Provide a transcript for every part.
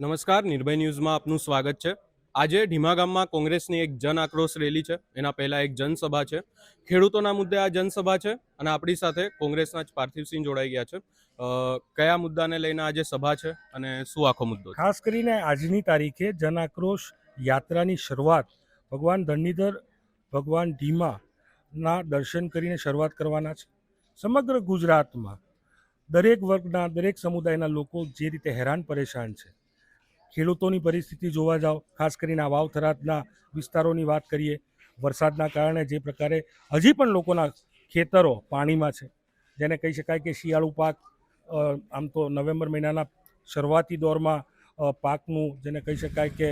નમસ્કાર, નિર્ભય ન્યૂઝમાં આપનું સ્વાગત છે. આજે ઢીમા ગામમાં કોંગ્રેસની એક જન આક્રોશ રેલી છે. એના પહેલા એક જનસભા છે. ખેડૂતોના મુદ્દે આ જનસભા છે અને આપણી સાથે કોંગ્રેસના જ પાર્થિવસિંહ જોડાઈ ગયા છે. કયા મુદ્દાને લઈને આજે સભા છે અને શું આખો મુદ્દો ખાસ કરીને આજની તારીખે જન આક્રોશ યાત્રાની શરૂઆત ભગવાન ધરણીધર ભગવાન ઢીમાના દર્શન કરીને શરૂઆત કરવાના છે. સમગ્ર ગુજરાતમાં દરેક વર્ગના, દરેક સમુદાયના લોકો જે રીતે હેરાન પરેશાન છે ખેડૂતોની પરિસ્થિતિ જોવા જાઓ, ખાસ કરીને આ વાવ થરાદના વિસ્તારોની વાત કરીએ, વરસાદના કારણે જે પ્રકારે હજી પણ લોકોના ખેતરો પાણીમાં છે. જેને કહી શકાય કે શિયાળુ પાક આમ તો નવેમ્બર મહિનાના શરૂઆતી દોરમાં પાકનું જેને કહી શકાય કે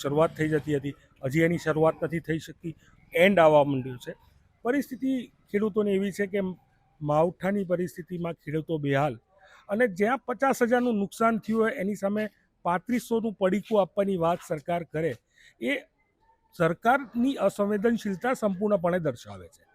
શરૂઆત થઈ જતી હતી, હજી એની શરૂઆત નથી થઈ શકતી એન્ડ આવવા માંડ્યું છે. પરિસ્થિતિ ખેડૂતોની એવી છે કે માવઠાની પરિસ્થિતિમાં ખેડૂતો બેહાલ. અને જ્યાં પચાસ હજારનું નુકસાન થયું હોય એની સામે પાંત્રીસોનું પડીકું આપવાની વાત સરકાર કરે એ સરકારની અસંવેદનશીલતા સંપૂર્ણપણે દર્શાવે છે.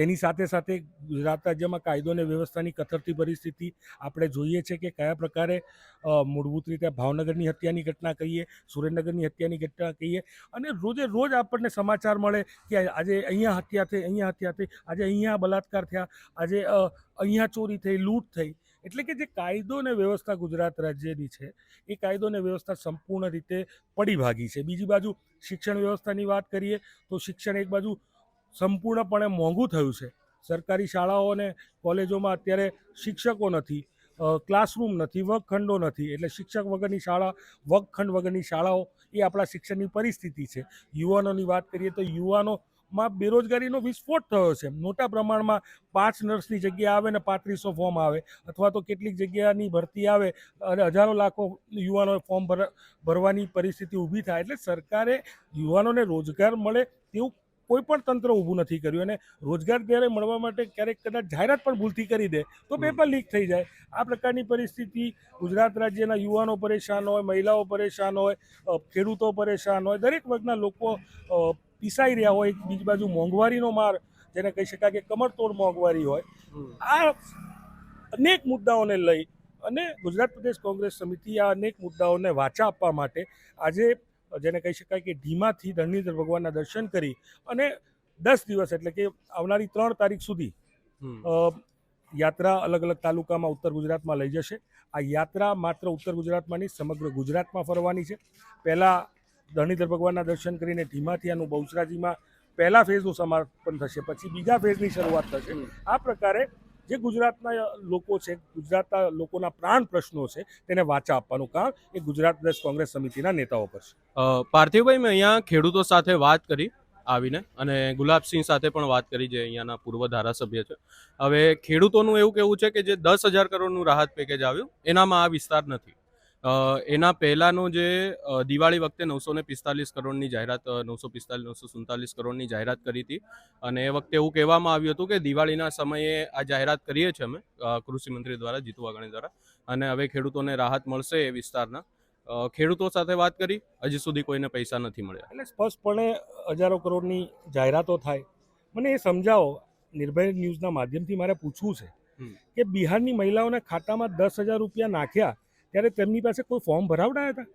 તેની સાથે સાથે ગુજરાત રાજ્યમાં કાયદો અને વ્યવસ્થાની કથળતી પરિસ્થિતિ આપણે જોઈએ છે કે કયા પ્રકારે મૂળભૂત રીતે ભાવનગરની હત્યાની ઘટના કહીએ, સુરેન્દ્રનગરની હત્યાની ઘટના કહીએ અને રોજે રોજ આપણને સમાચાર મળે કે આજે અહીંયા હત્યા થઈ, અહીંયા હત્યા થઈ, આજે અહીંયા બલાત્કાર થયા, આજે અહીંયા ચોરી થઈ, લૂંટ થઈ. એટલે કે જે કાયદો અને વ્યવસ્થા ગુજરાત રાજ્યની છે, એ કાયદો અને વ્યવસ્થા સંપૂર્ણ રીતે પડી ભાગી છે. બીજી બાજુ શિક્ષણ વ્યવસ્થાની વાત કરીએ તો શિક્ષણ એક બાજુ સંપૂર્ણપણે મોંઘું થયું છે. સરકારી શાળાઓ અને કોલેજોમાં અત્યારે શિક્ષકો નથી ક્લાસરૂમ નથી, વર્ગખંડો નથી. એટલે શિક્ષક વગરની શાળા, વર્ગખંડ વગરની શાળાઓ એ આપણા શિક્ષણની પરિસ્થિતિ છે. યુવાનોની વાત કરીએ તો યુવાનોમાં બેરોજગારીનો વિસ્ફોટ થયો છે. મોટા પ્રમાણમાં પાંચ નર્સની જગ્યા આવે ને પાંત્રીસો ફોર્મ આવે અથવા તો કેટલીક જગ્યાની ભરતી આવે અને હજારો લાખો યુવાનોએ ફોર્મ ભર, ભરવાની પરિસ્થિતિ ઊભી થાય. એટલે સરકારે યુવાનોને રોજગાર મળે તેવું કોઈ પણ તંત્ર ઊભું નથી કર્યું અને રોજગાર ત્યારે મળવા માટે ક્યારેક કદાચ જાહેરાત પણ ભૂલથી કરી દે તો. પેપર લીક થઈ જાય. આ પ્રકારની પરિસ્થિતિ ગુજરાત રાજ્યના યુવાનો પરેશાન હોય મહિલાઓ પરેશાન હોય ખેડૂતો પરેશાન હોય દરેક વર્ગના લોકો પીસાઈ રહ્યા હોય બીજી બાજુ મોંઘવારીનો માર જેને કહી શકાય કે કમરતોડ મોંઘવારી હોય. આ અનેક મુદ્દાઓને લઈ અને ગુજરાત પ્રદેશ કોંગ્રેસ સમિતિ આ અનેક મુદ્દાઓને વાચા આપવા માટે આજે જેને કહી શકાય કે ધીમાથી ધરણીધર ભગવાનના દર્શન કરી અને દસ દિવસ એટલે કે આવનારી ત્રણ તારીખ સુધી યાત્રા અલગ અલગ તાલુકામાં ઉત્તર ગુજરાતમાં લઈ જશે. આ યાત્રા માત્ર ઉત્તર ગુજરાતમાં નહીં સમગ્ર ગુજરાતમાં ફરવાની છે. પહેલાં ધરણીધર ભગવાનના દર્શન કરીને ધીમાથી આનું બહુચરાજીમાં પહેલા ફેઝનું સમાપન થશે પછી બીજા ફેઝની શરૂઆત થશે. આ પ્રકારે જે ગુજરાતના લોકો છે, ગુજરાતના લોકોના પ્રાણ પ્રશ્નો છે, તેને વાચા આપવાનું કામ એ ગુજરાત પ્રદેશ કોંગ્રેસ સમિતિના નેતાઓ પર છે. પાર્થિવભાઈ, મેં અહીંયા ખેડૂતો સાથે વાત કરી આવીને અને ગુલાબસિંહ સાથે પણ વાત કરી, જે અહીંયાના પૂર્વ ધારાસભ્ય છે. હવે ખેડૂતોનું એવું કેવું છે કે જે દસ હજાર કરોડનું રાહત પેકેજ આવ્યું, એનામાં આ વિસ્તાર નથી. એના પહેલાંનો જે દિવાળી વખતે નવસો ને પિસ્તાલીસ કરોડની જાહેરાત નવસો પિસ્તાલીસ નવસો સુડતાલીસ કરોડની જાહેરાત કરી હતી. અને એ વખતે એવું કહેવામાં આવ્યું હતું કે દિવાળીના સમયે આ જાહેરાત કરીએ છીએ અમે કૃષિમંત્રી દ્વારા જીતુ વાઘાણી દ્વારા. અને હવે ખેડૂતોને રાહત મળશે એ વિસ્તારના. ખેડૂતો સાથે વાત કરી હજી સુધી કોઈને પૈસા નથી મળ્યા. એટલે સ્પષ્ટપણે હજારો કરોડની જાહેરાતો થાય. મને એ સમજાવો નિર્ભય ન્યૂઝના માધ્યમથી મારે પૂછવું છે કે બિહારની મહિલાઓના ખાતામાં દસ હજાર રૂપિયા નાખ્યા ત્યારે તેમની પાસે કોઈ ફોર્મ ભરાવડાયા હતા?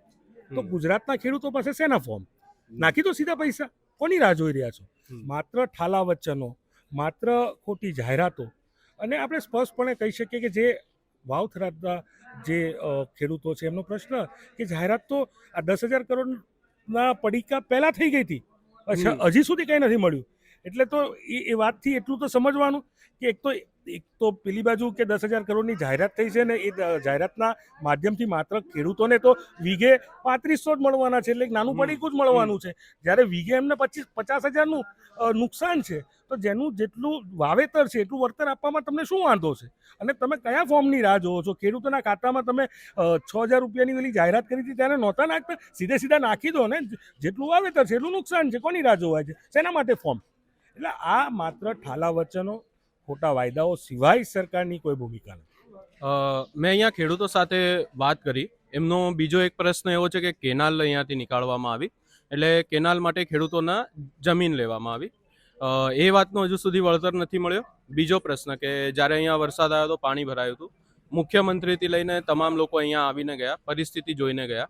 તો ગુજરાતના ખેડૂતો પાસે શેના ફોર્મ? નાખી દો સીધા પૈસા. કોની રાહ જોઈ રહ્યા છો? માત્ર ઠાલા વચનો માત્ર ખોટી જાહેરાતો. અને આપણે સ્પષ્ટપણે કહી શકીએ કે જે વાવ થરાદના જે ખેડૂતો છે એમનો પ્રશ્ન કે જાહેરાત તો આ દસ હજાર કરોડના પડીકા પહેલાં થઈ ગઈ હતી. હજી સુધી કંઈ નથી મળ્યું. એટલે તો એ એ વાતથી એટલું તો સમજવાનું કે એક તો એક તો પેલી બાજુ કે દસ હજાર કરોડની જાહેરાત થઈ છે ને એ જાહેરાતના માધ્યમથી માત્ર ખેડૂતોને તો વીઘે પાંત્રીસો જ મળવાના છે એટલે એક નાનું. પડીકું જ મળવાનું છે. જ્યારે વીઘે એમને પચીસ પચાસ હજારનું નુકસાન છે તો જેનું જેટલું વાવેતર છે એટલું વળતર આપવામાં તમને શું વાંધો છે? અને તમે કયા ફોર્મની રાહ જોવો છો? ખેડૂતોના ખાતામાં તમે છ હજાર રૂપિયાની પેલી જાહેરાત કરી હતી ત્યારે નહોતા નાખતા. સીધે સીધા નાખી દો ને. જેટલું વાવેતર છે એટલું નુકસાન છે. કોની રાહ જોવાય છે? શેના માટે ફોર્મ? એટલે આ માત્ર ઠાલા વચનો, ખોટા વાયદાઓ સિવાય સરકારની કોઈ ભૂમિકા નથી. મેં અહીંયા ખેડૂતો સાથે વાત કરી. એમનો બીજો એક પ્રશ્ન એવો છે કે કેનાલ અહીંયાથી નીકાળવામાં આવી. એટલે કેનાલ માટે ખેડૂતોના જમીન લેવામાં આવી. એ વાતનો હજુ સુધી વળતર નથી મળ્યો. બીજો પ્રશ્ન કે જ્યારે અહીંયા વરસાદ આવ્યો તો પાણી ભરાયું હતું. મુખ્યમંત્રીથી લઈને તમામ લોકો અહીંયા આવીને ગયા, પરિસ્થિતિ જોઈને ગયા.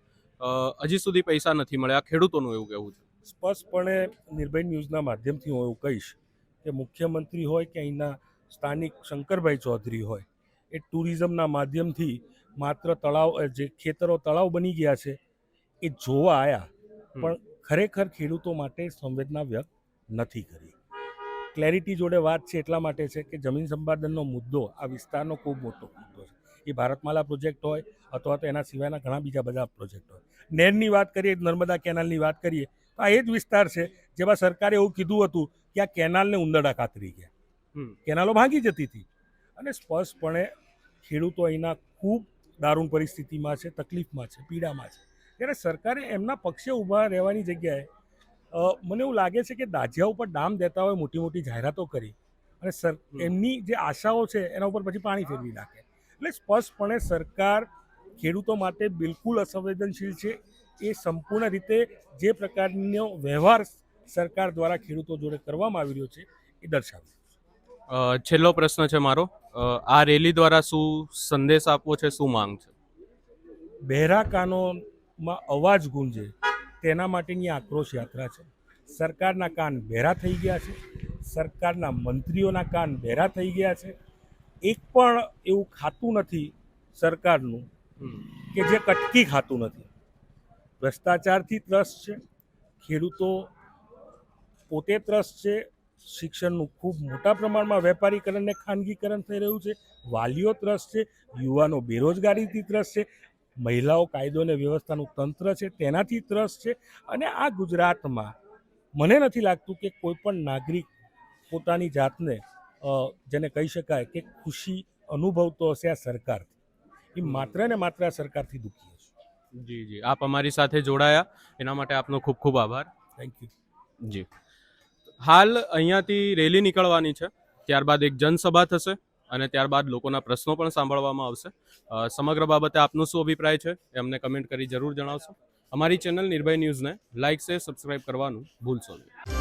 હજી સુધી પૈસા નથી મળ્યા. ખેડૂતોનું એવું કહેવું છે. સ્પષ્ટપણે નિર્ભય ન્યૂઝના માધ્યમથી હું એવું કહીશ કે મુખ્યમંત્રી હોય કે અહીંના સ્થાનિક શંકરભાઈ ચૌધરી હોય એ ટુરિઝમના માધ્યમથી માત્ર તળાવ જે ખેતરો તળાવ બની ગયા છે એ જોવા આવ્યા પણ ખરેખર ખેડૂતો માટે સંવેદના વ્યક્ત નથી કરી. ક્લેરિટી જોડે વાત છે એટલા માટે છે કે જમીન સંપાદનનો મુદ્દો આ વિસ્તારનો ખૂબ મોટો મુદ્દો છે. એ ભારતમાલા પ્રોજેક્ટ હોય અથવા તો એના સિવાયના ઘણા બીજા બધા પ્રોજેક્ટ હોય. નહેરની વાત કરીએ નર્મદા કેનાલની વાત કરીએ તો આ એ જ વિસ્તાર છે જેમાં સરકારે એવું કીધું હતું કે આ કેનાલને ઉંદરડા કાતરી ગયા. કેનાલો ભાંગી જતી હતી. અને સ્પષ્ટપણે ખેડૂતો અહીંના ખૂબ દારૂણ પરિસ્થિતિમાં છે તકલીફમાં છે પીડામાં છે. ત્યારે સરકારે એમના પક્ષે ઊભા રહેવાની જગ્યાએ મને એવું લાગે છે કે દાજિયા ઉપર ડામ દેતા હોય મોટી મોટી જાહેરાતો કરી અને સર એમની જે આશાઓ છે એના ઉપર પછી પાણી ફેરવી નાખે. એટલે સ્પષ્ટપણે સરકાર ખેડૂતો માટે બિલકુલ અસંવેદનશીલ છે. એ સંપૂર્ણ રીતે જે પ્રકારનો વ્યવહાર સરકાર દ્વારા ખેડૂતો જોડે કરવામાં આવી રહ્યો છે એ દર્શાવે છેલ્લો પ્રશ્ન છે મારો. આ રેલી દ્વારા શું સંદેશ આપવો છે શું માંગ છે? બહેરા કાનોમાં અવાજ ગુંજે તેના માટેની આક્રોશ યાત્રા છે. સરકારના કાન બહેરા થઈ ગયા છે. સરકારના મંત્રીઓના કાન બહેરા થઈ ગયા છે. એક પણ એવું ખાતું નથી સરકારનું કે જે કટકી ખાતું નથી. ભ્રષ્ટાચારથી ત્રસ્ત છે, ખેડૂતો પોતે ત્રસ્ત છે, શિક્ષણનું ખૂબ મોટા પ્રમાણમાં વેપારીકરણ ને ખાનગીકરણ થઈ રહ્યું છે, વાલીઓ ત્રસ્ત છે, યુવાનો બેરોજગારીથી ત્રસ્ત છે, મહિલાઓ કાયદો અને વ્યવસ્થાનું તંત્ર છે તેનાથી ત્રસ્ત છે અને આ ગુજરાતમાં મને નથી લાગતું કે કોઈ પણ નાગરિક પોતાની જાતને જેને કહી શકાય કે ખુશી અનુભવતો હશે આ સરકારથી. એ માત્ર ને માત્ર સરકારથી દુઃખી હશે. જી જી. આપ અમારી સાથે જોડાયા. એના માટે આપનો ખૂબ ખૂબ આભાર. થેન્ક યુ જી. હાલ અહીંયાથી રેલી નીકળવાની છે. ત્યારબાદ એક જનસભા થશે અને ત્યારબાદ લોકોના પ્રશ્નો પણ સાંભળવામાં આવશે. સમગ્ર બાબતે આપનો શું અભિપ્રાય છે એ અમને કમેન્ટ કરી જરૂર જણાવશો. અમારી ચેનલ નિર્ભય ન્યૂઝને લાઇક છે સબસ્ક્રાઇબ કરવાનું ભૂલશો નહીં.